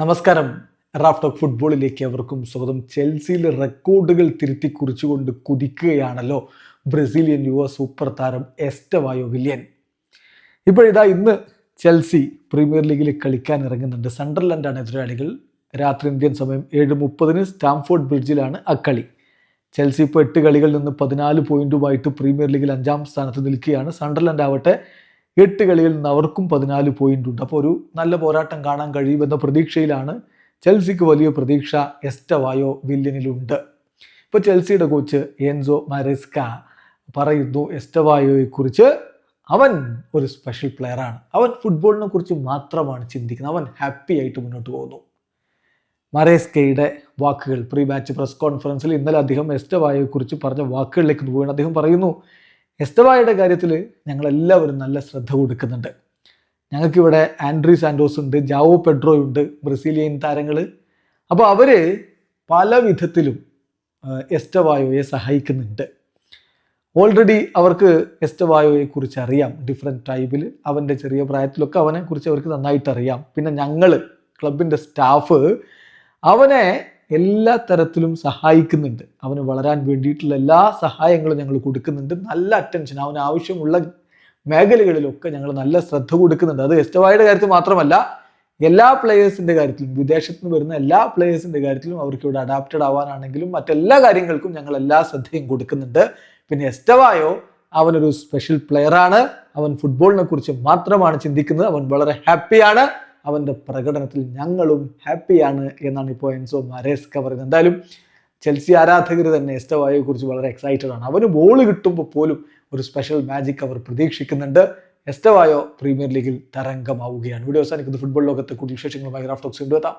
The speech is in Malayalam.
നമസ്കാരം. റാഫ് ടോക്ക് ഫുട്ബോളിലേക്ക് അവർക്കും സ്വാഗതം. ചെൽസിയിൽ റെക്കോർഡുകൾ തിരുത്തി കുറിച്ചുകൊണ്ട് കുതിക്കുകയാണല്ലോ ബ്രസീലിയൻ യുവ സൂപ്പർ താരം എസ്റ്റവായോ വില്യൻ. ഇപ്പോഴിതാ ഇന്ന് ചെൽസി പ്രീമിയർ ലീഗിൽ കളിക്കാൻ ഇറങ്ങുന്നുണ്ട്. സണ്ടർലൻഡാണ് എതിരാളികൾ. രാത്രി ഇന്ത്യൻ സമയം ഏഴ് മുപ്പതിന് സ്റ്റാംഫോർഡ് ബ്രിഡ്ജിലാണ് അക്കളി ചെൽസി ഇപ്പോൾ എട്ട് കളികളിൽ നിന്ന് പതിനാല് പോയിന്റുമായിട്ട് പ്രീമിയർ ലീഗിൽ അഞ്ചാം സ്ഥാനത്ത് നിൽക്കുകയാണ്. സണ്ടർലൻഡ് ആവട്ടെ എട്ട് കളിയിൽ നിന്ന് അവർക്കും പതിനാല് പോയിന്റ് ഉണ്ട്. അപ്പോൾ ഒരു നല്ല പോരാട്ടം കാണാൻ കഴിയുമെന്ന പ്രതീക്ഷയിലാണ് ചെൽസിക്ക് വലിയ പ്രതീക്ഷ എസ്റ്റവായോ വില്യനിലുണ്ട്. ഇപ്പോൾ ചെൽസിയുടെ കോച്ച് എൻസോ മരെസ്ക പറയുന്നു എസ്റ്റവായോയെക്കുറിച്ച് അവൻ ഒരു സ്പെഷ്യൽ പ്ലെയറാണ് അവൻ ഫുട്ബോളിനെ കുറിച്ച് മാത്രമാണ് ചിന്തിക്കുന്നത്. അവൻ ഹാപ്പി ആയിട്ട് മുന്നോട്ട് പോകുന്നു. മറേസ്കയുടെ വാക്കുകൾ പ്രീ മാച്ച് പ്രസ് കോൺഫറൻസിൽ ഇന്നലെ അദ്ദേഹം എസ്റ്റവായെക്കുറിച്ച് പറഞ്ഞ വാക്കുകളിലേക്ക് പോവുകയാണ്. അദ്ദേഹം പറയുന്നു എസ്റ്റവായുടെ കാര്യത്തിൽ ഞങ്ങളെല്ലാവരും നല്ല ശ്രദ്ധ കൊടുക്കുന്നുണ്ട്. ഞങ്ങൾക്കിവിടെ ആൻഡ്രി സാൻഡോസ് ഉണ്ട് ജാവോ പെഡ്രോ ഉണ്ട് ബ്രസീലിയൻ താരങ്ങൾ അപ്പോൾ അവർ പല വിധത്തിലും എസ്റ്റവായോയെ സഹായിക്കുന്നുണ്ട്. ഓൾറെഡി അവർക്ക് എസ്റ്റവായോയെ കുറിച്ച് അറിയാം ഡിഫറെന്റ് ടൈപ്പിൽ അവന്റെ ചെറിയ പ്രായത്തിലൊക്കെ അവനെ കുറിച്ച് അവർക്ക് നന്നായിട്ട് അറിയാം പിന്നെ ഞങ്ങൾ ക്ലബിന്റെ സ്റ്റാഫ് അവനെ എല്ലാ തരത്തിലും സഹായിക്കുന്നുണ്ട്. അവന് വളരാൻ വേണ്ടിയിട്ടുള്ള എല്ലാ സഹായങ്ങളും ഞങ്ങൾ കൊടുക്കുന്നുണ്ട്. നല്ല അറ്റൻഷൻ അവന് ആവശ്യമുള്ള മേഖലകളിലൊക്കെ ഞങ്ങൾ നല്ല ശ്രദ്ധ കൊടുക്കുന്നുണ്ട്. അത് എസ്റ്റവായുടെ കാര്യത്തിൽ മാത്രമല്ല എല്ലാ പ്ലേയേഴ്സിന്റെ കാര്യത്തിലും വിദേശത്ത് നിന്ന് വരുന്ന എല്ലാ പ്ലേയേഴ്സിന്റെ കാര്യത്തിലും അവർക്ക് ഇവിടെ അഡാപ്റ്റഡ് ആവാനാണെങ്കിലും മറ്റെല്ലാ കാര്യങ്ങൾക്കും ഞങ്ങൾ എല്ലാ ശ്രദ്ധയും കൊടുക്കുന്നുണ്ട്. പിന്നെ എസ്റ്റവായോ അവനൊരു സ്പെഷ്യൽ പ്ലെയറാണ് അവൻ ഫുട്ബോളിനെ കുറിച്ച് മാത്രമാണ് ചിന്തിക്കുന്നത്. അവൻ വളരെ ഹാപ്പിയാണ് അവന്റെ പ്രകടനത്തിൽ ഞങ്ങളും ഹാപ്പിയാണ് എന്നാണ് ഇപ്പോൾ എൻസോ മരേസ്ക പറയുന്നത്. എന്തായാലും ചെൽസി ആരാധകർ തന്നെ എസ്റ്റവായെ കുറിച്ച് വളരെ എക്സൈറ്റഡ് ആണ്. അവന് ബോൾ കിട്ടുമ്പോൾ പോലും ഒരു സ്പെഷ്യൽ മാജിക് അവർ പ്രതീക്ഷിക്കുന്നുണ്ട്. എസ്റ്റവായോ പ്രീമിയർ ലീഗിൽ തരംഗമാവുകയാണ്. വീഡിയോ അവസാനിക്കുന്നത് ഫുട്ബോൾ ലോകത്തെ കൂടുതൽ വിശേഷങ്ങളുമായി ഗ്രാഫ്റ്റോക്സ് കൊണ്ടുവെത്താം